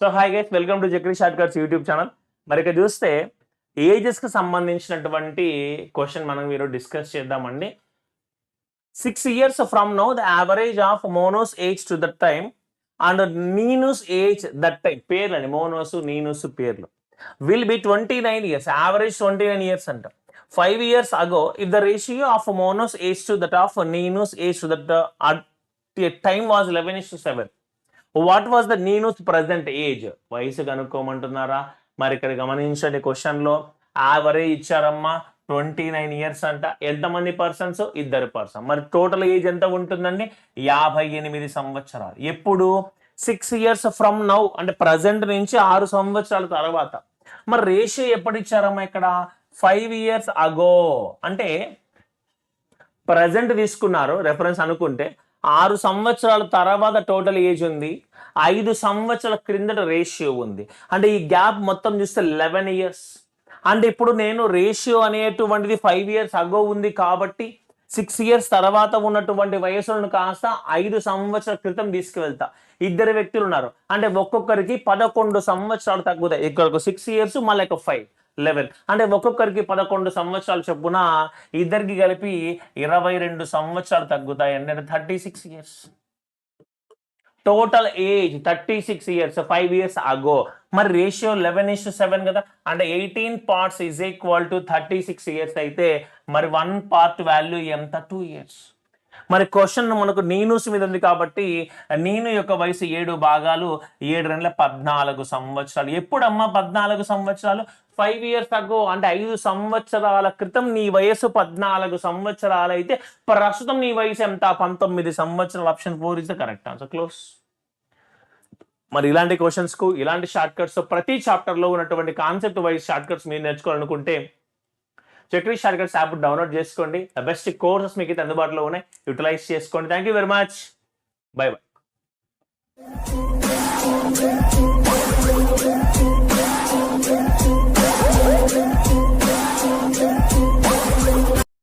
So hi guys welcome to Chakri shortcuts YouTube channel. మరి ఇక్కడ చూస్తే ఏజెస్కి సంబంధించినటువంటి క్వశ్చన్ మనం మీరు డిస్కస్ చేద్దామండి. Six years from now the average of Monu's age to that time and Neenu's age that time పేర్లండి Monu's Neenu's పేర్లు. Will be twenty nine years average twenty nine years అంట five years ago if the ratio of Monu's age to that of Neenu's age to that time was eleven is to seven what was the Neenu's present age వయసు కనుక్కోమంటున్నారా? మరి ఇక్కడ గమనించండి క్వశ్చన్లో. లో ఇచ్చారమ్మా twenty nine years అంట. ఎంతమంది persons ఇద్దరు పర్సన్ మరి టోటల్ ఏజ్ ఎంత ఉంటుందండి? యాభై ఎనిమిది సంవత్సరాలు. ఎప్పుడు? సిక్స్ ఇయర్స్ ఫ్రమ్ నౌ అంటే ప్రజెంట్ నుంచి ఆరు సంవత్సరాల తర్వాత. మరి రేషియో ఎప్పుడు ఇచ్చారమ్మా ఇక్కడ? ఫైవ్ ఇయర్స్ అగో అంటే ప్రజెంట్ తీసుకున్నారు రెఫరెన్స్ అనుకుంటే. ఆరు సంవత్సరాల తర్వాత టోటల్ ఏజ్ ఉంది. ఐదు సంవత్సరాల క్రిందట రేషియో ఉంది. అంటే ఈ గ్యాప్ మొత్తం చూస్తే లెవెన్ ఇయర్స్ అంటే ఇప్పుడు నేను రేషియో అనేటువంటిది ఫైవ్ ఇయర్స్ అగో ఉంది కాబట్టి సిక్స్ ఇయర్స్ తర్వాత ఉన్నటువంటి వయసులను కాస్త ఐదు సంవత్సరాల క్రితం తీసుకువెళ్తా. ఇద్దరు వ్యక్తులు ఉన్నారు. అంటే ఒక్కొక్కరికి పదకొండు సంవత్సరాలు తగ్గుతాయి. ఇక్కడ సిక్స్ ఇయర్స్ మళ్ళీ ఒక ఫైవ్ లెవెన్. అంటే ఒక్కొక్కరికి పదకొండు సంవత్సరాలు చొప్పున ఇద్దరికి కలిపి ఇరవై రెండు సంవత్సరాలు తగ్గుతాయి అంటే thirty six years total age thirty six years five years ago మరి రేషియో లెవెన్ ఇస్ సెవెన్ కదా? అంటే eighteen parts is equal to thirty six years అయితే మరి వన్ పార్ట్ వాల్యూ ఎంత? టూ ఇయర్స్ మరి క్వశ్చన్ మనకు నీనూస్ మీద ఉంది కాబట్టి నీను యొక్క వయసు ఏడు భాగాలు ఏడు రెండుల పద్నాలుగు సంవత్సరాలు. ఎప్పుడమ్మా పద్నాలుగు సంవత్సరాలు? ఫైవ్ ఇయర్స్ అగో అంటే ఐదు సంవత్సరాల క్రితం నీ వయసు పద్నాలుగు సంవత్సరాలు అయితే ప్రస్తుతం నీ వయసు ఎంత? పంతొమ్మిది సంవత్సరాలు. Option four is the correct answer close మరి ఇలాంటి క్వశ్చన్స్కు ఇలాంటి షార్ట్ కట్స్ ప్రతి చాప్టర్లో ఉన్నటువంటి కాన్సెప్ట్ వైజ్ షార్ట్ కట్స్ మీరు నేర్చుకోవాలనుకుంటే చక్రీ షార్కర్స్ యాప్ డౌన్లోడ్ చేసుకోండి. బెస్ట్ కోర్సెస్ మీకు అయితే అందుబాటులో ఉన్నాయి. యూటిలైజ్ చేసుకోండి. Thank you very much bye bye